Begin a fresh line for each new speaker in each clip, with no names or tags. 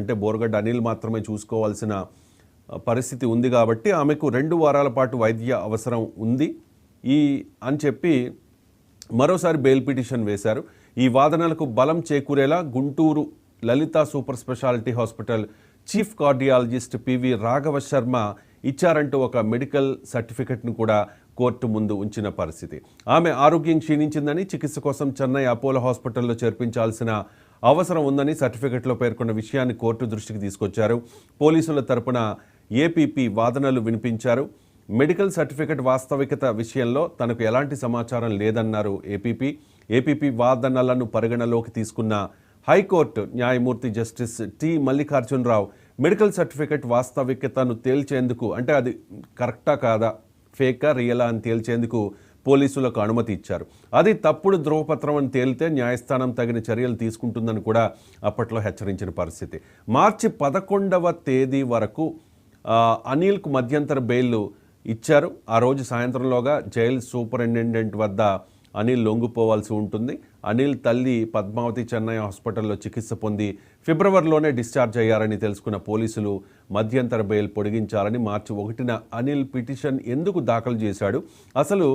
అంటే బోరగడ్డ అనిల్ మాత్రమే చూసుకోవాల్సిన పరిస్థితి ఉంది కాబట్టి ఆమెకు రెండు వారాల పాటు వైద్య అవసరం ఉంది. ఈ అని చెప్పి మరోసారి బెయిల్ పిటిషన్ వేశారు. ఈ వాదనలకు బలం చేకూరేలా Guntur Lalitha super speciality hospital chief cardiologist PV Raghava Sharma ఇచ్చారంటూ ఒక మెడికల్ సర్టిఫికెట్ను కూడా కోర్టు ముందు ఉంచిన పరిస్థితి. ఆమె ఆరోగ్యం క్షీణించిందని చికిత్స కోసం చెన్నై అపోలో హాస్పిటల్లో చేర్పించాల్సిన అవసరం ఉందని సర్టిఫికెట్లో పేర్కొన్న విషయాన్ని కోర్టు దృష్టికి తీసుకొచ్చారు. పోలీసుల తరపున ఏపీపీ వాదనలు వినిపించారు. మెడికల్ సర్టిఫికెట్ వాస్తవికత విషయంలో తనకు ఎలాంటి సమాచారం లేదన్నారు ఏపీపీ. ఏపీపీ వాదనలను పరిగణలోకి తీసుకున్న హైకోర్టు న్యాయమూర్తి justice T Mallikarjuna Rao medical certificate వాస్తవికతను తేల్చేందుకు అంటే అది కరెక్టా కాదా ఫేకా రియలా అని తేల్చేందుకు పోలీసులకు అనుమతి ఇచ్చారు. అది తప్పుడు ధ్రువపత్రం అని తేలితే న్యాయస్థానం తగిన చర్యలు తీసుకుంటుందని కూడా అప్పట్లో హెచ్చరించిన పరిస్థితి. మార్చి పదకొండవ తేదీ వరకు అనిల్కు మధ్యంతర బెయిల్ ఇచ్చారు. ఆ రోజు సాయంత్రంలోగా జైలు సూపరింటెండెంట్ వద్ద అనిల్ లొంగిపోవాల్సి ఉంటుంది. అనిల్ తల్లి పద్మావతి చెన్నై హాస్పిటల్లో చికిత్స పొంది ఫిబ్రవరిలోనే డిశ్చార్జ్ అయ్యారని తెలుసుకున్న పోలీసులు మధ్యంతర బెయిల్ పొడిగించాలని మార్చి ఒకటిన అనిల్ పిటిషన్ ఎందుకు దాఖలు చేశాడు? అసలు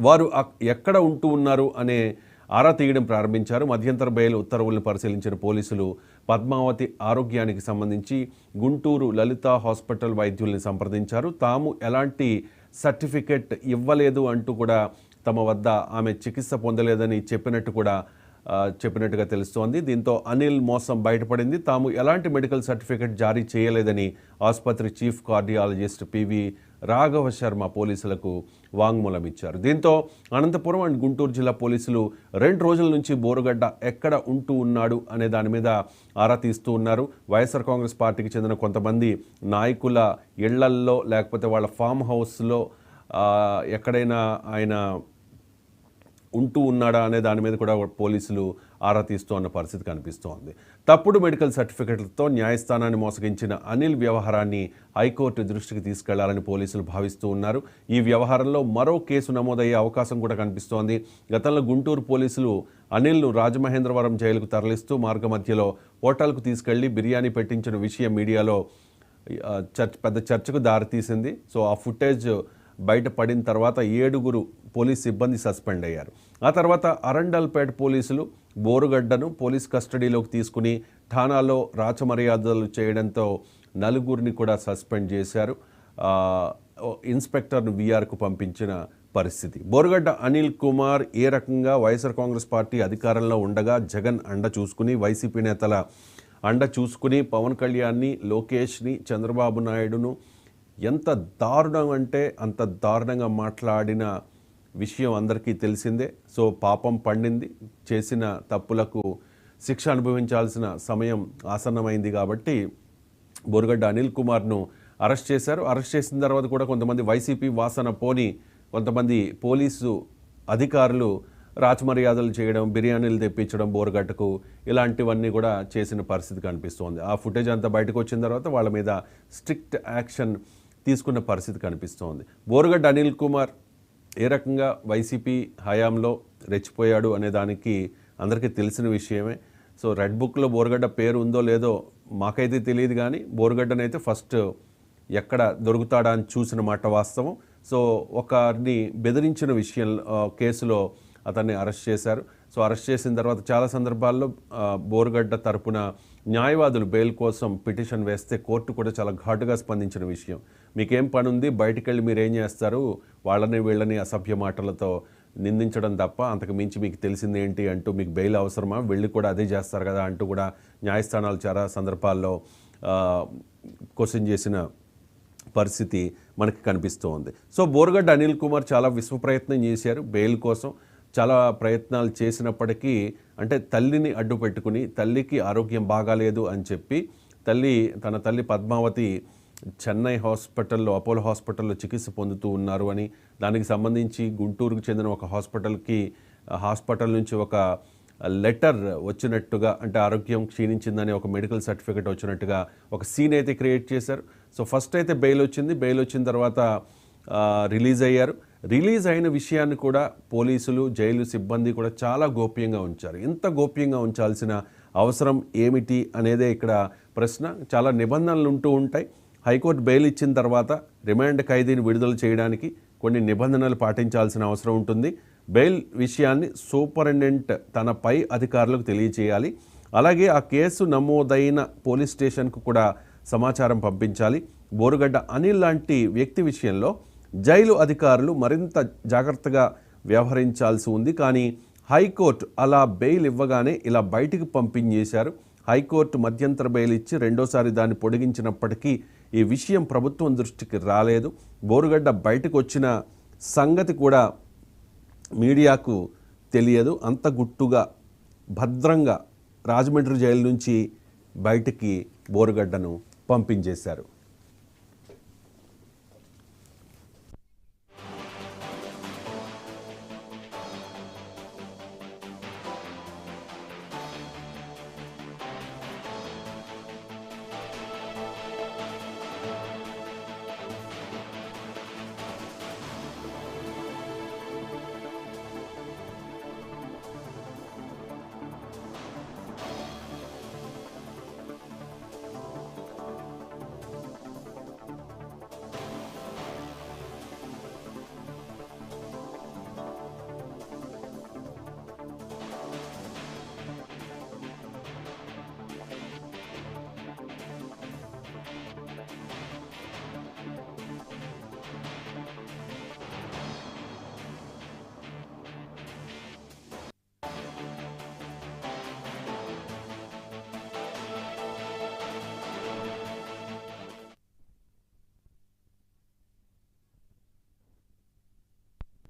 వారు అక్- ఎక్కడ ఉంటూ ఉన్నారు అనే ఆరా తీయడం ప్రారంభించారు. మధ్యంతర బయలు ఉత్తర్వులను పరిశీలించిన పోలీసులు పద్మావతి ఆరోగ్యానికి సంబంధించి గుంటూరు లలిత హాస్పిటల్ వైద్యుల్ని సంప్రదించారు. తాము ఎలాంటి సర్టిఫికెట్ ఇవ్వలేదు అంటూ కూడా తమ వద్ద ఆమె చికిత్స పొందలేదని చెప్పినట్టు కూడా చెప్పినట్టుగా తెలుస్తోంది. దీంతో అనిల్ మోసం బయటపడింది. తాము ఎలాంటి మెడికల్ సర్టిఫికెట్ జారీ చేయలేదని ఆసుపత్రి chief cardiologist PV Raghava Sharma పోలీసులకు వాంగ్మూలం ఇచ్చారు. దీంతో అనంతపురం అండ్ గుంటూరు జిల్లా పోలీసులు రెండు రోజుల నుంచి బోరుగడ్డ ఎక్కడ ఉంటూ ఉన్నాడు అనే దాని మీద ఆరా తీస్తూ ఉన్నారు. వైఎస్ఆర్ కాంగ్రెస్ పార్టీకి చెందిన కొంతమంది నాయకుల ఇళ్ళల్లో లేకపోతే వాళ్ళ ఫామ్ హౌస్లో ఎక్కడైనా ఆయన ఉంటూ ఉన్నాడా అనే దాని మీద కూడా పోలీసులు ఆరా తీస్తూ ఉన్న పరిస్థితి కనిపిస్తోంది. తప్పుడు మెడికల్ సర్టిఫికెట్లతో న్యాయస్థానాన్ని మోసగించిన అనిల్ వ్యవహారాన్ని హైకోర్టు దృష్టికి తీసుకెళ్ళాలని పోలీసులు భావిస్తూ ఉన్నారు. ఈ వ్యవహారంలో మరో కేసు నమోదయ్యే అవకాశం కూడా కనిపిస్తోంది. గతంలో గుంటూరు పోలీసులు అనిల్ను రాజమహేంద్రవరం జైలుకు తరలిస్తూ మార్గ మధ్యలో హోటల్కు తీసుకెళ్ళి బిర్యానీ పెట్టించిన విషయం మీడియాలో చర్చ చర్చ్ పెద్ద చర్చకు దారితీసింది. సో ఆ ఫుటేజ్ బయట పడిన తర్వాత ఏడుగురు పోలీస్ సిబ్బంది సస్పెండ్ అయ్యారు. ఆ తర్వాత అరండల్పేట పోలీసులు బోరుగడ్డను పోలీస్ కస్టడీలోకి తీసుకుని ఠానాలో రాచమర్యాదలు చేయడంతో నలుగురిని కూడా సస్పెండ్ చేశారు. ఇన్స్పెక్టర్ను వీఆర్కు పంపించిన పరిస్థితి. బోరుగడ్డ అనిల్ కుమార్ ఏ రకంగా వైఎస్ఆర్ కాంగ్రెస్ పార్టీ అధికారంలో ఉండగా జగన్ అండ చూసుకుని వైసీపీ నేతల అండ చూసుకుని పవన్ కళ్యాణ్ని లోకేష్ని చంద్రబాబు నాయుడును ఎంత దారుణం అంటే అంత దారుణంగా మాట్లాడిన విషయం అందరికీ తెలిసిందే. సో పాపం పండింది. చేసిన తప్పులకు శిక్ష అనుభవించాల్సిన సమయం ఆసన్నమైంది కాబట్టి బోరుగడ్డ అనిల్ కుమార్ను అరెస్ట్ చేశారు. అరెస్ట్ చేసిన తర్వాత కూడా కొంతమంది వైసీపీ వాసన పోని కొంతమంది పోలీసు అధికారులు రాచమర్యాదలు చేయడం బిర్యానీలు తెప్పించడం బోరుగడ్డకు ఇలాంటివన్నీ కూడా చేసిన పరిస్థితి కనిపిస్తోంది. ఆ ఫుటేజ్ అంతా బయటకు వచ్చిన తర్వాత వాళ్ళ మీద స్ట్రిక్ట్ యాక్షన్ తీసుకున్న పరిస్థితి కనిపిస్తోంది. బోరుగడ్డ అనిల్ కుమార్ ఏ రకంగా వైసీపీ హయాంలో రెచ్చిపోయాడు అనే దానికి అందరికీ తెలిసిన విషయమే. సో రెడ్ బుక్లో బోరుగడ్డ పేరు ఉందో లేదో మాకైతే తెలియదు కానీ బోరుగడ్డనైతే ఫస్ట్ ఎక్కడ దొరుకుతాడా అని చూసిన మాట వాస్తవం. సో ఒకరిని బెదిరించిన విషయం కేసులో అతన్ని అరెస్ట్ చేశారు. సో అరెస్ట్ చేసిన తర్వాత చాలా సందర్భాల్లో బోరుగడ్డ తరపున న్యాయవాదులు బెయిల్ కోసం పిటిషన్ వేస్తే కోర్టు కూడా చాలా ఘాటుగా స్పందించిన విషయం. మీకేం పని ఉంది బయటికి వెళ్ళి మీరు ఏం చేస్తారు? వాళ్ళని వీళ్ళని అసభ్య మాటలతో నిందించడం తప్ప అంతకు మించి మీకు తెలిసింది ఏంటి అంటూ మీకు బెయిల్ అవసరమా? వెళ్ళి కూడా అదే చేస్తారు కదా అంటూ కూడా న్యాయస్థానాలు చాలా సందర్భాల్లో క్వశ్చన్ చేసిన పరిస్థితి మనకి కనిపిస్తోంది సో బోర్గడ్ అనిల్ కుమార్ చాలా విశ్వ ప్రయత్నం చేశారు బెయిల్ కోసం. చాలా ప్రయత్నాలు చేసినప్పటికీ అంటే తల్లిని అడ్డు పెట్టుకుని తల్లికి ఆరోగ్యం బాగాలేదు అని చెప్పి తల్లి తన తల్లి పద్మావతి చెన్నై హాస్పిటల్లో అపోలో హాస్పిటల్లో చికిత్స పొందుతూ ఉన్నారు అని దానికి సంబంధించి గుంటూరుకు చెందిన ఒక హాస్పిటల్కి హాస్పిటల్ నుంచి ఒక లెటర్ వచ్చినట్టుగా అంటే ఆరోగ్యం క్షీణించిందని ఒక మెడికల్ సర్టిఫికేట్ వచ్చినట్టుగా ఒక సీన్ అయితే క్రియేట్ చేశారు. సో ఫస్ట్ అయితే బెయిల్ వచ్చింది. బెయిల్ వచ్చిన తర్వాత రిలీజ్ అయ్యారు. రిలీజ్ అయిన విషయాన్ని కూడా పోలీసులు జైలు సిబ్బంది కూడా చాలా గోప్యంగా ఉంచారు. ఎంత గోప్యంగా ఉంచాల్సిన అవసరం ఏమిటి అనేదే ఇక్కడ ప్రశ్న. చాలా నిబంధనలు ఉంటూ ఉంటాయి. హైకోర్టు బెయిల్ ఇచ్చిన తర్వాత రిమాండ్ ఖైదీని విడుదల చేయడానికి కొన్ని నిబంధనలు పాటించాల్సిన అవసరం ఉంటుంది. బెయిల్ విషయాన్ని సూపరింటెండెంట్ తన పై అధికారులకు తెలియచేయాలి అలాగే ఆ కేసు నమోదైన పోలీస్ స్టేషన్కు కూడా సమాచారం పంపించాలి. బోరుగడ్డ అనిల్ లాంటి వ్యక్తి విషయంలో జైలు అధికారులు మరింత జాగ్రత్తగా వ్యవహరించాల్సి ఉంది. కానీ హైకోర్టు అలా బెయిల్ ఇవ్వగానే ఇలా బయటికి పంపించేశారు. హైకోర్టు మధ్యంతర బెయిల్ ఇచ్చి రెండోసారి దాన్ని పొడిగించినప్పటికీ ఈ విషయం ప్రభుత్వం దృష్టికి రాలేదు. బోరుగడ్డ బయటకు వచ్చిన సంగతి కూడా మీడియాకు తెలియదు. అంత గుట్టుగా భద్రంగా రాజమండ్రి జైలు నుంచి బయటికి బోరుగడ్డను పంపించేశారు.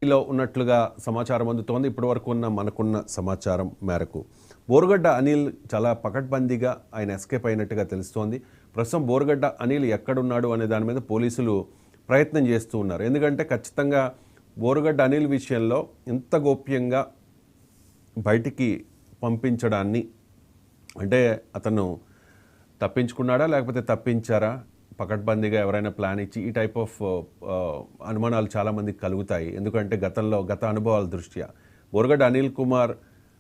లో ఉన్నట్లుగా సమాచారం అందుతోంది. ఇప్పటివరకు ఉన్న మనకున్న సమాచారం మేరకు బోరుగడ్డ అనిల్ చాలా పకడ్బందీగా ఆయన ఎస్కేప్ అయినట్టుగా తెలుస్తోంది. ప్రస్తుతం బోరుగడ్డ అనిల్ ఎక్కడున్నాడు అనే దాని మీద పోలీసులు ప్రయత్నం చేస్తూ ఉన్నారు. ఎందుకంటే ఖచ్చితంగా బోరుగడ్డ అనిల్ విషయంలో ఇంత గోప్యంగా బయటికి పంపించడాన్ని అంటే అతను తప్పించుకున్నాడా లేకపోతే తప్పించారా? పకడ్బందీగా ఎవరైనా ప్లాన్ ఇచ్చి ఈ టైప్ ఆఫ్ అనుమానాలు చాలామందికి కలుగుతాయి. ఎందుకంటే గతంలో గత అనుభవాల దృష్ట్యా బోరగడ్డ అనిల్ కుమార్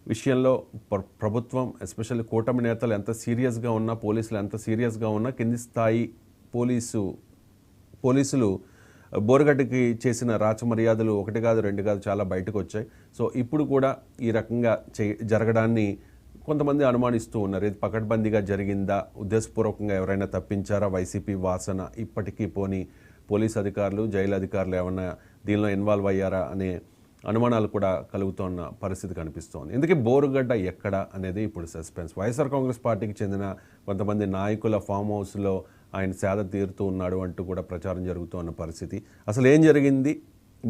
విషయంలో ప్రభుత్వం ఎస్పెషల్లీ కూటమి నేతలు ఎంత సీరియస్గా ఉన్నా పోలీసులు ఎంత సీరియస్గా ఉన్నా కింది స్థాయి పోలీసు పోలీసులు బోరగడ్డకి చేసిన రాచమర్యాదలు ఒకటి కాదు రెండు కాదు చాలా బయటకు వచ్చాయి. సో ఇప్పుడు కూడా ఈ రకంగా చే జరగడాన్ని కొంతమంది అనుమానిస్తూ ఉన్నారు. ఇది పకడ్బందీగా జరిగిందా? ఉద్దేశపూర్వకంగా ఎవరైనా తప్పించారా? వైసీపీ వాసన ఇప్పటికీ పోని పోలీస్ అధికారులు జైలు అధికారులు ఏమైనా దీనిలో ఇన్వాల్వ్ అయ్యారా అనే అనుమానాలు కూడా కలుగుతున్న పరిస్థితి కనిపిస్తోంది. ఇందుకే బోరుగడ్డ ఎక్కడ అనేది ఇప్పుడు సస్పెన్స్. వైఎస్ఆర్ కాంగ్రెస్ పార్టీకి చెందిన కొంతమంది నాయకుల ఫామ్ హౌస్లో ఆయన సేద తీరుతూ ఉన్నాడు అంటూ కూడా ప్రచారం జరుగుతున్న పరిస్థితి. అసలు ఏం జరిగింది?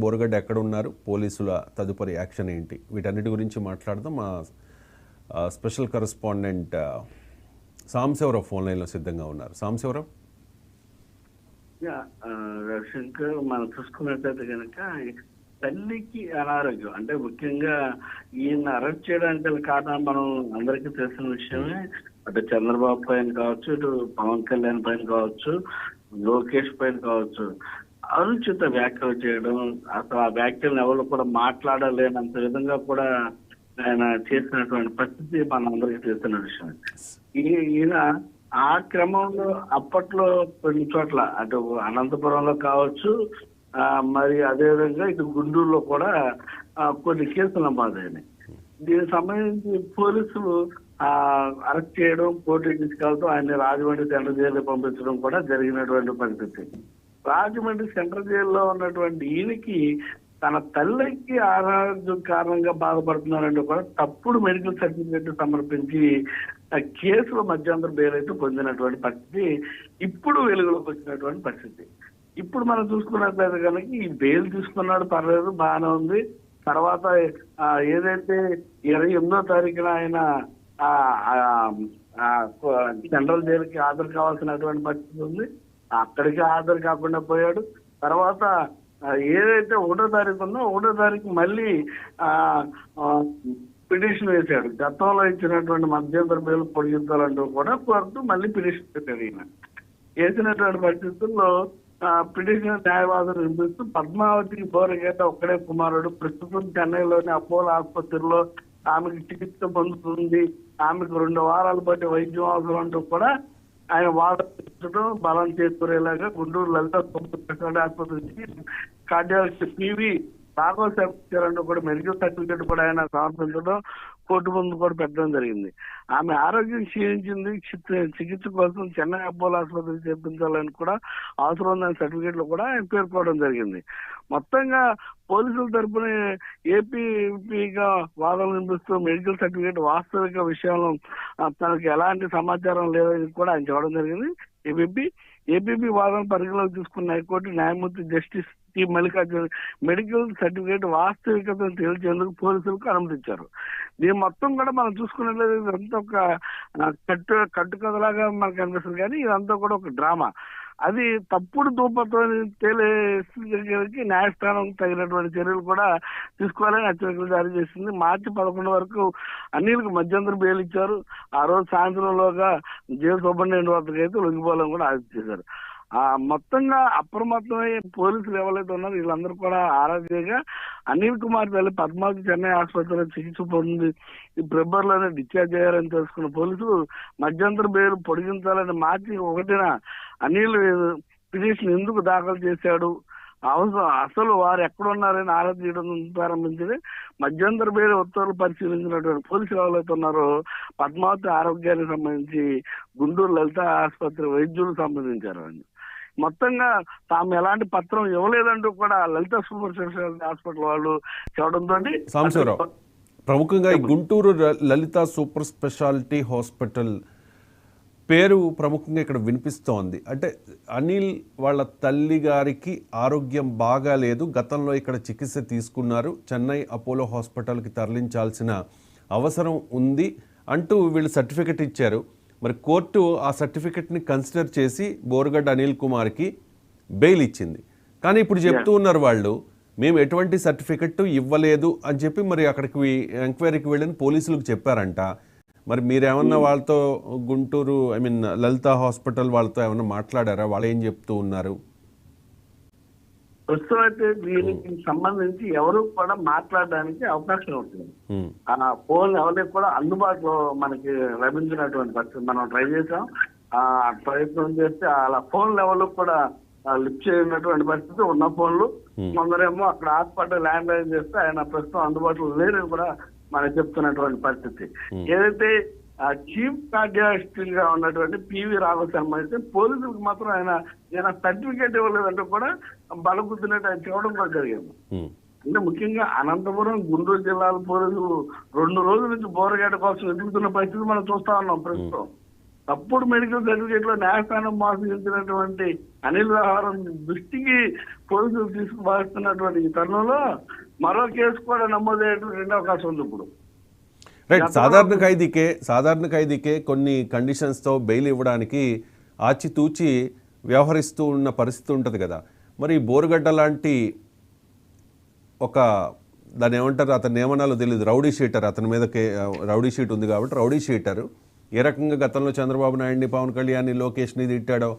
బోరుగడ్డ ఎక్కడ ఉన్నారు పోలీసుల తదుపరి యాక్షన్ ఏంటి? వీటన్నిటి గురించి మాట్లాడదాం. మా స్పెషల్ కరస్పాండెంట్ సాంశివరావు ఫోన్ లైన్లో సిద్ధంగా ఉన్నారు. సాంశివరావు?
యా, రవిశంకర్ మనం చూసుకున్నట్లయితే కనుక తల్లికి అనారోగ్యం. అంటే ముఖ్యంగా ఈయన అరెస్ట్ చేయడానికి కారణం మనం అందరికీ తెలిసిన విషయమే. అటు చంద్రబాబు పైన కావచ్చు ఇటు పవన్ కళ్యాణ్ పైన కావచ్చు లోకేష్ పైన కావచ్చు అనుచిత వ్యాఖ్యలు చేయడం అసలు ఆ వ్యాఖ్యలను ఎవరు కూడా మాట్లాడలేనంత విధంగా కూడా ఆయన చేసినటువంటి పరిస్థితి మన అందరికీ తెలిసిన విషయం ఈ- ఈయన ఆ క్రమంలో అప్పట్లో కొన్ని చోట్ల అటు అనంతపురంలో కావచ్చు ఆ, మరి అదేవిధంగా ఇటు గుంటూరులో కూడా కొన్ని కేసులు నమోదైనాయి. దీనికి సంబంధించి పోలీసులు ఆ అరెస్ట్ చేయడం కోర్టుకి తీసుకెళ్తూ ఆయన రాజమండ్రి సెంట్రల్ జైలు పంపించడం కూడా జరిగినటువంటి పరిస్థితి. రాజమండ్రి సెంట్రల్ జైల్లో ఉన్నటువంటి ఈయనకి తన తల్లికి అనారోగ్యం కారణంగా బాధపడుతున్నారంటే కూడా తప్పుడు మెడికల్ సర్టిఫికేట్ సమర్పించి ఆ కేసులో మధ్యంతర బెయిల్ అయితే పొందినటువంటి పరిస్థితి ఇప్పుడు వెలుగులోకి వచ్చినటువంటి పరిస్థితి. ఇప్పుడు మనం చూసుకున్నట్లయితే కనుక ఈ బెయిల్ తీసుకున్నాడు పర్లేదు బాగానే ఉంది. తర్వాత ఆ, ఏదైతే ఇరవై ఎనిమిదో తారీఖున ఆయన ఆ, ఆ, సెంట్రల్ జైలుకి హాజరు కావాల్సినటువంటి పరిస్థితి ఉంది. అక్కడికి హాజరు కాకుండా పోయాడు. తర్వాత ఏదైతే ఒకటో తారీఖు ఉందో ఒకటో తారీఖు మళ్ళీ ఆ, పిటిషన్ వేశాడు. గతంలో ఇచ్చినటువంటి మధ్యంతర బెయిల్ పొడిగించాలంటూ కూడా కోర్టు మళ్ళీ పిటిషన్ పెట్టాడు ఈయన. వేసినటువంటి పరిస్థితుల్లో ఆ, పిటిషన్ న్యాయవాదులు వినిపిస్తూ పద్మావతికి బోరగేట ఒక్కడే కుమారుడు. ప్రస్తుతం చెన్నైలోని అపోలో ఆసుపత్రిలో ఆమెకి చికిత్స పొందుతుంది. ఆమెకు రెండు వారాల పాటు వైద్యం అవసరం అంటూ కూడా ఆయన వాదం బలం చేకూరేలాగా గుంటూరు లలిత ప్రభుత్వ ఆసుపత్రి నుంచి కార్డియాలజిస్ట్ పివి రాఘవ అంటూ కూడా మెడికల్ సర్టిఫికేట్ కూడా ఆయన సమర్పించడం కోర్టు ముందు కూడా పెట్టడం జరిగింది. ఆమె ఆరోగ్యం క్షీణించింది. చికిత్స కోసం చెన్నై అపోలో ఆసుపత్రికి చేర్పించాలని కూడా అవసరం ఉందని సర్టిఫికేట్లో కూడా ఆయన పేర్కోవడం జరిగింది. మొత్తంగా పోలీసుల తరపున ఏపీగా వాదనలు వినిపిస్తూ మెడికల్ సర్టిఫికేట్ వాస్తవిక విషయంలో తనకు ఎలాంటి సమాచారం లేదని కూడా ఆయన చెప్పడం జరిగింది. ఏపీ ఏపీపీ వాదన పరిగణలోకి తీసుకున్న హైకోర్టు న్యాయమూర్తి justice T Mallikarjuna medical certificate వాస్తవికతను తేల్చేందుకు పోలీసులకు అనుమతించారు. దీని మొత్తం కూడా మనం చూసుకున్నట్లయితే ఇదంతా ఒక కట్టు కట్టుకథలాగా మనకు అనిపిస్తుంది. కానీ ఇదంతా కూడా ఒక డ్రామా. అది తప్పుడు దూపతో తేలేకి న్యాయస్థానం తగినటువంటి చర్యలు కూడా తీసుకోవాలని హెచ్చరికలు జారీ చేసింది. మార్చి పదకొండు వరకు అన్నిలకు మధ్యంతరం బెయిల్ ఇచ్చారు. ఆ రోజు సాయంత్రంలోగా జైలు సూపరింటెండెంట్ వద్దకైతే లొంగిపోవాలని కూడా ఆదేశించారు చేశారు ఆ మొత్తంగా అప్రమత్తమై పోలీసులు ఎవరైతే ఉన్నారో వీళ్ళందరూ కూడా ఆరోగ్యంగా అనిల్ కుమార్ తల్లి పద్మావతి చెన్నై ఆసుపత్రిలో చికిత్స పొంది ఈ ఫిబ్రవరిలోనే డిశ్చార్జ్ అయ్యారని తెలుసుకున్న పోలీసులు మధ్యంతర బెయిల్ పొడిగించాలని మార్చి ఒకటిన అనిల్ పిటిషన్ ఎందుకు దాఖలు చేశాడు? అవసరం అసలు వారు ఎక్కడున్నారని ఆరా తీయడం ప్రారంభించింది. మధ్యంతర బెయిల్ ఉత్తర్వులు పరిశీలించినటువంటి పోలీసులు ఎవరైతే ఉన్నారో పద్మావతి ఆరోగ్యానికి సంబంధించి గుంటూరు లలిత ఆసుపత్రి వైద్యులు సంబంధించారు అని మొత్తంగా తాము ఎలాంటి పత్రం ఇవ్వలేదంటూ కూడా లలిత సూపర్ స్పెషాలిటీ హాస్పిటల్ వాళ్ళు
సాంబశివరావు ప్రముఖంగా ఈ Guntur Lalitha super speciality hospital పేరు ప్రముఖంగా ఇక్కడ వినిపిస్తోంది. అంటే అనిల్ వాళ్ళ తల్లి గారికి ఆరోగ్యం బాగాలేదు గతంలో ఇక్కడ చికిత్స తీసుకున్నారు చెన్నై అపోలో హాస్పిటల్కి తరలించాల్సిన అవసరం ఉంది అంటూ వీళ్ళు సర్టిఫికెట్ ఇచ్చారు. మరి కోర్టు ఆ సర్టిఫికెట్ని కన్సిడర్ చేసి బోరగడ్డ అనిల్ కుమార్కి బెయిల్ ఇచ్చింది. కానీ ఇప్పుడు చెప్తూ ఉన్నారు వాళ్ళు మేము ఎటువంటి సర్టిఫికెట్ ఇవ్వలేదు అని చెప్పి మరి అక్కడికి ఎంక్వైరీకి వెళ్ళని పోలీసులకు చెప్పారంట. మరి మీరేమన్నా వాళ్ళతో Guntur I mean Lalitha hospital వాళ్ళతో ఏమన్నా మాట్లాడారా? వాళ్ళు ఏం చెప్తూ ఉన్నారు?
ప్రస్తుతం అయితే దీనికి సంబంధించి ఎవరు కూడా మాట్లాడడానికి అవకాశం ఉంటుంది. ఆ ఫోన్ ఎవరికి కూడా అందుబాటులో మనకి లభించినటువంటి పరిస్థితి మనం ట్రై చేసాం ఆ ప్రయత్నం చేస్తే అలా ఫోన్ లెవెల్ కూడా లిఫ్ట్ చేయనటువంటి పరిస్థితి ఉన్న ఫోన్లు. కొందరేమో అక్కడ హాస్పిటల్ ల్యాండ్ లైన్ చేస్తే ఆయన ప్రస్తుతం అందుబాటులో లేరని కూడా మనకి చెప్తున్నటువంటి పరిస్థితి. ఏదైతే చీఫ్ కార్డియాలజిస్ట్గా ఉన్నటువంటి పివి రాఘవ శర్మ అయితే పోలీసులకు మాత్రం ఆయన ఆయన సర్టిఫికేట్ ఇవ్వలేదంటూ కూడా బలగుద్దినట్టు ఆయన చెప్పడం కూడా జరిగింది. అంటే ముఖ్యంగా అనంతపురం గుంటూరు జిల్లాల పోలీసులు రెండు రోజుల నుంచి బోరగేట కోసం వెతుకుతున్న పరిస్థితి మనం చూస్తా ఉన్నాం ప్రస్తుతం. తప్పుడు మెడికల్ సర్టిఫికేట్లో న్యాయస్థానం మోసగించినటువంటి అనిల్ వ్యవహారం దృష్టికి పోలీసులు తీసుకువస్తున్నటువంటి ఈ తరుణంలో మరో కేసు కూడా నమోదయ్యేటువంటి రెండో అవకాశం ఉంది ఇప్పుడు.
రైట్ సాధారణ ఖైదీకే సాధారణ ఖైదీకే కొన్ని కండిషన్స్తో బెయిల్ ఇవ్వడానికి ఆచితూచి వ్యవహరిస్తూ ఉన్న పరిస్థితి ఉంటుంది కదా. మరి బోరుగడ్డ లాంటి ఒక దాన్ని ఏమంటారు? అతని నియమనాలు తెలియదు రౌడీ షీటర్ అతని మీద కే రౌడీ షీట్ ఉంది కాబట్టి రౌడీ షీటర్. ఏ రకంగా గతంలో చంద్రబాబు నాయుడిని పవన్ కళ్యాణ్ని లోకేష్ని తిట్టాడో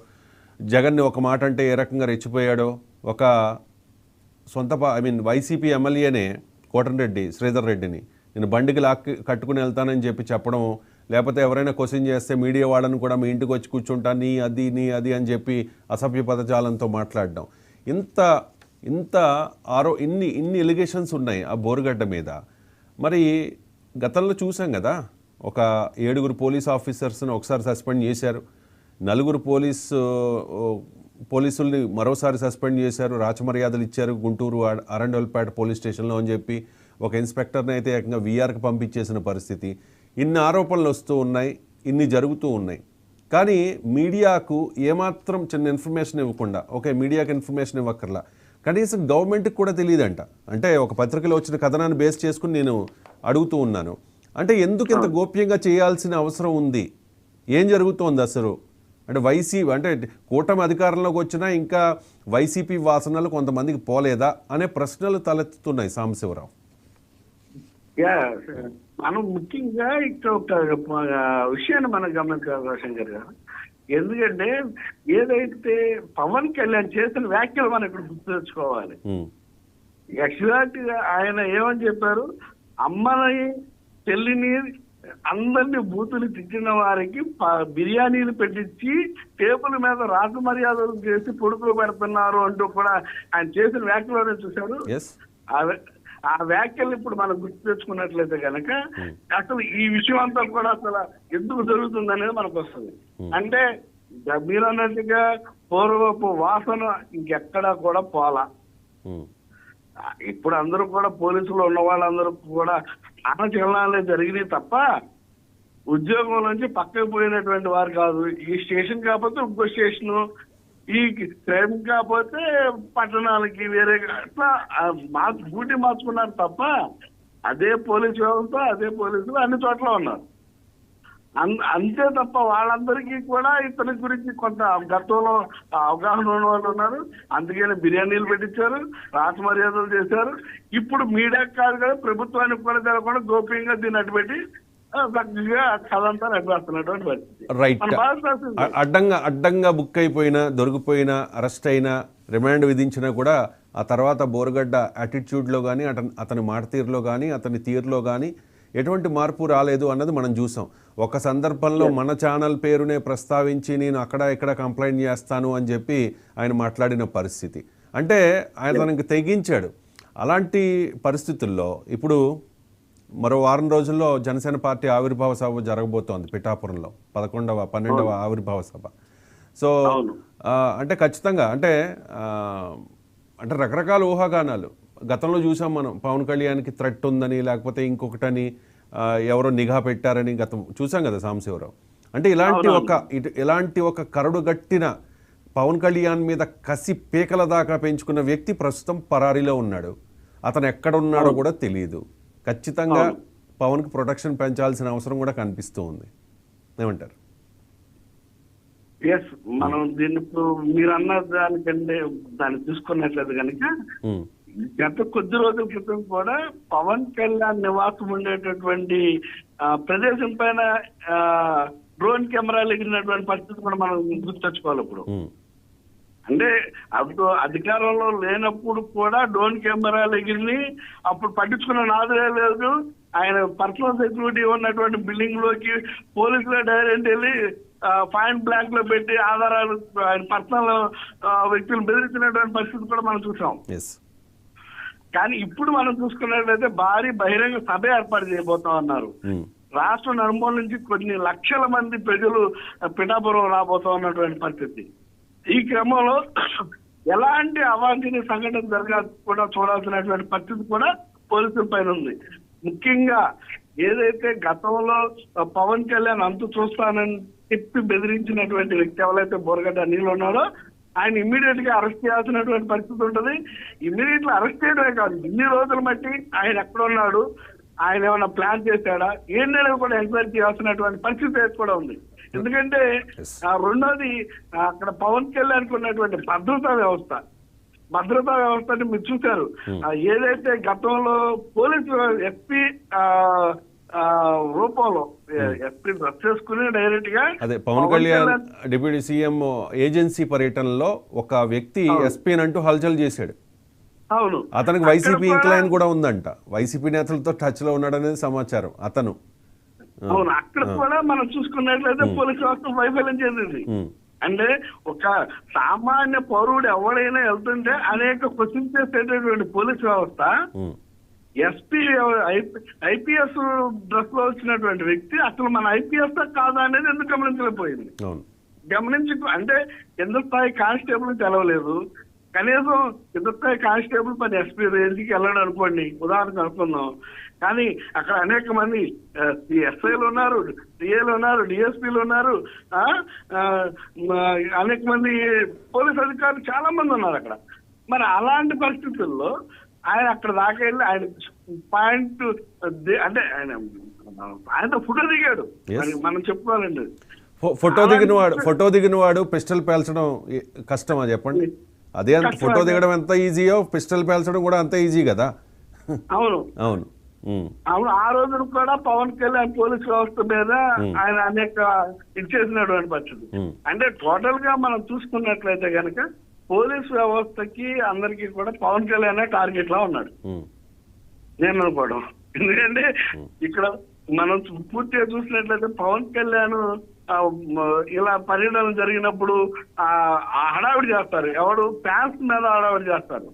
జగన్ని ఒక మాట అంటే ఏ రకంగా రెచ్చిపోయాడో ఒక సొంత ఐ మీన్ వైసీపీ ఎమ్మెల్యేనే కోటన్ రెడ్డి శ్రీధర్ రెడ్డిని నేను బండికి లాక్కి కట్టుకుని వెళ్తానని చెప్పి చెప్పడం లేకపోతే ఎవరైనా క్వశ్చన్ చేస్తే మీడియా వాళ్ళని కూడా మీ ఇంటికి వచ్చి కూర్చుంటా నీ అది నీ అది అని చెప్పి అసభ్య పదజాలంతో మాట్లాడడం. ఇంత ఇంత ఆరో ఇన్ని ఇన్ని ఎలిగేషన్స్ ఉన్నాయి ఆ బోరుగడ్డ మీద. మరి గతంలో చూసాం కదా ఒక ఏడుగురు పోలీస్ ఆఫీసర్స్ని ఒకసారి సస్పెండ్ చేశారు. నలుగురు పోలీసు పోలీసుల్ని మరోసారి సస్పెండ్ చేశారు. రాచమర్యాదలు ఇచ్చారు గుంటూరు అర- అరండోల్పేట పోలీస్ స్టేషన్లో అని చెప్పి ఒక ఇన్స్పెక్టర్ని అయితే ఏకంగా వీఆర్కి పంపించేసిన పరిస్థితి. ఇన్ని ఆరోపణలు వస్తూ ఉన్నాయి ఇన్ని జరుగుతూ ఉన్నాయి. కానీ మీడియాకు ఏమాత్రం చిన్న ఇన్ఫర్మేషన్ ఇవ్వకుండా ఓకే మీడియాకి ఇన్ఫర్మేషన్ ఇవ్వక్కర్లా. కనీసం గవర్నమెంట్కి కూడా తెలియదంట. అంటే ఒక పత్రికలో వచ్చిన కథనాన్ని బేస్ చేసుకుని నేను అడుగుతూ ఉన్నాను. అంటే ఎందుకు ఇంత గోప్యంగా చేయాల్సిన అవసరం ఉంది? ఏం జరుగుతోంది అసలు? అంటే వైసీ అంటే కూటమి అధికారంలోకి వచ్చినా ఇంకా వైసీపీ వాసనలు కొంతమందికి పోలేదా? అనే ప్రశ్నలు తలెత్తుతున్నాయి సాంబశివరావు.
యా మనం ముఖ్యంగా ఇక్కడ ఒక విషయాన్ని మనం గమనించాలి శంకర్ గారు. ఎందుకంటే ఏదైతే పవన్ కళ్యాణ్ చేసిన వ్యాఖ్యలు మనం ఇక్కడ గుర్తు తెచ్చుకోవాలి. ఎగ్జాక్ట్గా ఆయన ఏమని చెప్పారు? అమ్మని చెల్లిని అందరినీ బూతులు తిట్టిన వారికి బిర్యానీలు పెట్టించి టేబుల్ మీద రాజు మర్యాదలు చేసి పొడుకులు పెడుతున్నారు అంటూ కూడా ఆయన చేసిన వ్యాఖ్యలు చూశారు? ఆ వ్య- ఆ వ్యాఖ్యలు ఇప్పుడు మనం గుర్తు తెచ్చుకున్నట్లయితే కనుక అసలు ఈ విషయం అంతా కూడా అసలు ఎందుకు జరుగుతుంది అనేది మనకు వస్తుంది. అంటే మీరు అన్నట్టుగా పూర్వపు వాసన ఇంకెక్కడా కూడా పోలా. ఇప్పుడు అందరూ కూడా పోలీసులు ఉన్న వాళ్ళందరూ కూడా స్థానచలనాలే జరిగినాయి తప్ప ఉద్యోగం నుంచి పక్కకు పోయినటువంటి వారు కాదు. ఈ స్టేషన్ కాకపోతే ఇంకో స్టేషన్ ఈ క్రైమ్ కాకపోతే పట్టణాలకి వేరే అట్లా ఆ, మార్చు డ్యూటీ మార్చుకున్నారు తప్ప అదే పోలీస్ వ్యవస్థ అదే పోలీసులు అన్ని చోట్ల ఉన్నారు. అన్- అంతే తప్ప వాళ్ళందరికీ కూడా ఇతని గురించి కొంత గతంలో అవగాహన ఉన్న వాళ్ళు ఉన్నారు. అందుకని బిర్యానీలు పెట్టించారు రాత మర్యాదలు చేశారు. ఇప్పుడు మీడియా కాదు కదా ప్రభుత్వానికి కూడా తెలకుండా గోప్యంగా దీన్ని అటు పెట్టి చక్కగా కథ అంతా నడిపేస్తున్నటువంటి పరిస్థితి.
రైట్ అడ్డంగా అడ్డంగా బుక్ అయిపోయిన దొరికిపోయిన అరెస్ట్ అయిన రిమాండ్ విధించినా కూడా ఆ తర్వాత బోరగడ్డ యాటిట్యూడ్లో కానీ అతని అతని మాట తీరులో కానీ అతని తీరులో కానీ ఎటువంటి మార్పు రాలేదు అన్నది మనం చూసాం. ఒక సందర్భంలో మన ఛానల్ పేరునే ప్రస్తావించి నేను అక్కడ ఇక్కడ కంప్లైంట్ చేస్తాను అని చెప్పి ఆయన మాట్లాడిన పరిస్థితి. అంటే ఆయన తనకి తెగించాడు. అలాంటి పరిస్థితుల్లో ఇప్పుడు మరో వారం రోజుల్లో జనసేన పార్టీ ఆవిర్భావ సభ జరగబోతోంది పిఠాపురంలో. పదకొండవ పన్నెండవ ఆవిర్భావ సభ. సో అంటే ఖచ్చితంగా అంటే అంటే రకరకాల ఊహాగానాలు. గతంలో చూసాం మనం పవన్ కళ్యాణ్కి థ్రెట్ ఉందని లేకపోతే ఇంకొకటని ఎవరో నిఘా పెట్టారని గతం చూసాం కదా సాంబశివరావు అంటే ఇలాంటి ఒక ఇటు ఇలాంటి ఒక కరడు గట్టిన పవన్ కళ్యాణ్ మీద కసి పీకల దాకా పెంచుకున్న వ్యక్తి ప్రస్తుతం పరారీలో ఉన్నాడు. అతను ఎక్కడ ఉన్నాడో కూడా తెలియదు ఖచ్చితంగా పవన్కి ప్రొటెక్షన్ పెంచాల్సిన అవసరం కూడా కనిపిస్తూ ఉంది ఏమంటారు?
ఎస్ మనం దీన్ని ఇప్పుడు మీరు అన్న దానికంటే దాన్ని చూసుకున్నట్లయితే కనుక గత కొద్ది రోజుల క్రితం కూడా పవన్ కళ్యాణ్ నివాసం ఉండేటటువంటి ఆ, ప్రదేశం పైన డ్రోన్ కెమెరాలు ఎగిరినటువంటి పరిస్థితి కూడా మనం గుర్తొచ్చుకోవాలి ఇప్పుడు.
ఉమ్,
అంటే అప్పుడు అధికారంలో లేనప్పుడు కూడా డ్రోన్ కెమెరాలు ఎగిరిని అప్పుడు పట్టించుకున్న నాదే లేదు. ఆయన పర్సనల్ సెక్యూరిటీ ఉన్నటువంటి బిల్డింగ్లోకి పోలీసులు డైరెక్ట్ వెళ్ళి పాయింట్ బ్లాక్లో పెట్టి ఆధారాలు ఆయన పర్సనల్ వ్యక్తులు బెదిరించినటువంటి పరిస్థితి కూడా మనం చూసాం. కానీ ఇప్పుడు మనం చూసుకున్నట్లయితే భారీ బహిరంగ సభ ఏర్పాటు చేయబోతా ఉన్నారు
ఉమ్,
రాష్ట్ర నలుమూల నుంచి కొన్ని లక్షల మంది ప్రజలు పిఠాపురం రాబోతా ఉన్నటువంటి పరిస్థితి. ఈ క్రమంలో ఎలాంటి అవాంఛనీయ సంఘటన జరగకుండా చూడాల్సినటువంటి పరిస్థితి కూడా పోలీసుల పైన ఉంది. ముఖ్యంగా ఏదైతే గతంలో పవన్ కళ్యాణ్ అంత చూస్తానని చెప్పి బెదిరించినటువంటి వ్యక్తి ఎవరైతే బోరగడ్డ నీళ్ళు ఉన్నాడో ఆయన ఇమ్మీడియట్గా అరెస్ట్ చేయాల్సినటువంటి పరిస్థితి ఉంటుంది. ఇమ్మీడియట్ అరెస్ట్ చేయడమే కాదు ఇన్ని రోజులు బట్టి ఆయన ఎక్కడ ఉన్నాడు ఆయన ఏమైనా ప్లాన్ చేశాడా ఏంటనేది కూడా ఎంక్వైరీ చేయాల్సినటువంటి పరిస్థితి కూడా ఉంది. ఎందుకంటే రెండోది అక్కడ పవన్ కళ్యాణ్ ఉన్నటువంటి భద్రతా వ్యవస్థ. భద్రతా వ్యవస్థని మీరు చూశారు. ఆ, ఏదైతే గతంలో పోలీసు ఎస్పీ రూపంలో ఎస్పీ డ్రెస్ చేసుకుని డైరెక్ట్గా
అదే Pawan Kalyan deputy CM agency పర్యటనలో ఒక వ్యక్తి ఎస్పీ అంటూ హల్చల్ చేశాడు.
అవును.
అతనికి వైసీపీ ఇంక్లైన్ కూడా ఉందంట. వైసీపీ నేతలతో టచ్లో ఉన్నాడనేది సమాచారం. అతను.
అవును అక్కడ కూడా మనం చూసుకున్నట్లయితే పోలీసు వ్యవస్థ వైఫల్యం చెందింది. అంటే ఒక సామాన్య పౌరుడు ఎవడైనా వెళ్తుంటే అనేక క్వశ్చన్ చేసేటటువంటి పోలీస్ వ్యవస్థ ఎస్పీ ఐపీఎస్ డ్రెస్లో వచ్చినటువంటి వ్యక్తి అసలు మన ఐపీఎస్ కాదా అనేది ఎందుకు గమనించలేకపోయింది? గమనించి అంటే కింద స్థాయి కానిస్టేబుల్ తెలవలేదు కనీసం స్థాయి కానిస్టేబుల్ పని ఎస్పీ రేంజ్కి వెళ్ళాడు అనుకోండి ఉదాహరణకు అనుకుందాం. కానీ అక్కడ అనేక మంది ఎస్ఐలు ఉన్నారు డిఏలు ఉన్నారు డిఎస్పీలు ఉన్నారు అనేక మంది పోలీస్ అధికారులు చాలా మంది ఉన్నారు అక్కడ. మరి అలాంటి పరిస్థితుల్లో ఆయన అక్కడ దాకా వెళ్ళి ఆయన పాయింట్ అంటే ఆయన ఆయన ఫోటో దిగాడు. మనం చెప్పుకోవాలండి.
ఫోటో దిగిన వాడు ఫోటో దిగిన వాడు పిస్టల్ పేల్చడం కష్టమా చెప్పండి? అదే అంత ఫోటో దిగడం ఎంత ఈజీయో పిస్టల్ పేల్చడం కూడా అంత ఈజీ కదా?
అవును.
అవును.
అవును ఆ రోజున కూడా పవన్ కళ్యాణ్ పోలీస్ వ్యవస్థ మీద ఆయన అనేక ఇచ్చేసినటువంటి పరిస్థితి
ఉమ్,
అంటే టోటల్గా మనం చూసుకున్నట్లయితే గనక పోలీస్ వ్యవస్థకి అందరికీ కూడా పవన్ కళ్యాణ్ టార్గెట్ లా ఉన్నాడు. నేను అనుకోవడం. ఎందుకంటే ఇక్కడ మనం పూర్తిగా చూసినట్లయితే పవన్ కళ్యాణ్ ఇలా పర్యటన జరిగినప్పుడు ఆ హడావిడి చేస్తారు. ఎవడు ఫ్యాన్స్ మీద హడావిడి చేస్తారు.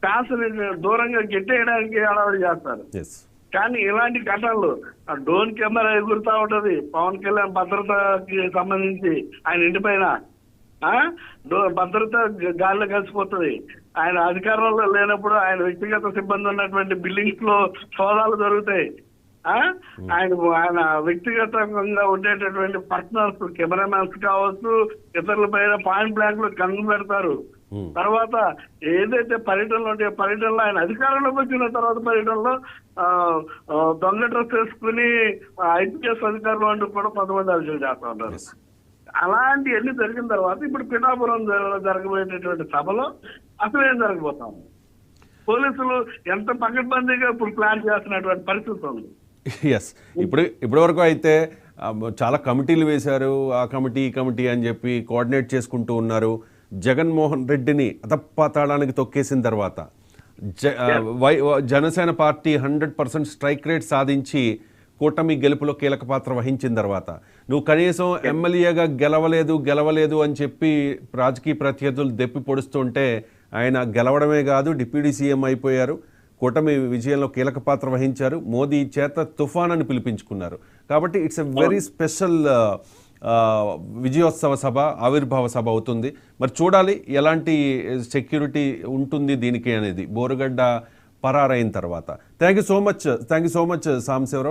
ఫ్యాన్స్ దూరంగా గెట్టేయడానికి హడావిడి చేస్తారు. కానీ ఇలాంటి ఘటనలు ఆ డ్రోన్ కెమెరా ఎగురుతా ఉంటది. పవన్ కళ్యాణ్ భద్రతకి సంబంధించి ఆయన ఇంటి పైన. ఆ? డ్రో- భద్రత గాల్లో కలిసిపోతుంది. ఆయన అధికారంలో లేనప్పుడు ఆయన వ్యక్తిగత సిబ్బంది ఉన్నటువంటి బిల్డింగ్స్లో సోదాలు జరుగుతాయి? ఆయన ఆయన వ్యక్తిగతంగా ఉండేటటువంటి పర్సనల్స్ కెమెరామ్యాన్స్ కావచ్చు ఇతరుల పైన పాయింట్ బ్లాంక్లో కన్ను పెడతారు.
Hmm.
తర్వాత ఏదైతే పర్యటనలు ఉంటాయో పర్యటనలో ఆయన అధికారంలోకి వచ్చిన తర్వాత పర్యటనలో దొంగ డ్రెస్ వేసుకుని ఐపీఎస్ అధికారులు అంటూ కూడా కొంతమంది అభిযোగం చేస్తా ఉంటారు
ఎస్
అలాంటి అన్ని జరిగిన తర్వాత ఇప్పుడు పిఠాపురం జర- జరగబోయేటటువంటి సభలో అసలు ఏం జరగబోతాం పోలీసులు ఎంత పకడ్బందీగా ఇప్పుడు ప్లాన్ చేస్తున్నటువంటి పరిస్థితి ఉంది?
ఎస్ ఇప్పుడు ఇప్పటివరకు అయితే ఆ, చాలా కమిటీలు వేశారు. ఆ కమిటీ ఈ కమిటీ అని చెప్పి కోఆర్డినేట్ చేసుకుంటూ ఉన్నారు. జగన్మోహన్ రెడ్డిని అతపాతాళానికి తొక్కేసిన తర్వాత Y Janasena party hundred percent strike rate సాధించి కూటమి గెలుపులో కీలక పాత్ర వహించిన తర్వాత నువ్వు కనీసం ఎమ్మెల్యేగా గెలవలేదు గెలవలేదు అని చెప్పి రాజకీయ ప్రత్యర్థులు దెప్పి పొడుస్తుంటే ఆయన గెలవడమే కాదు డిప్యూటీ సీఎం అయిపోయారు. కూటమి విజయంలో కీలక పాత్ర వహించారు. మోదీ చేత తుఫాన్ అని పిలిపించుకున్నారు. కాబట్టి ఇట్స్ ఎ వెరీ స్పెషల్ విజయోత్సవ సభ ఆవిర్భావ సభ అవుతుంది. మరి చూడాలి ఎలాంటి సెక్యూరిటీ ఉంటుంది దీనికి అనేది. బోరుగడ్డ పరారైన తర్వాత. Thank you so much. Thank you so much Sambasiva Rao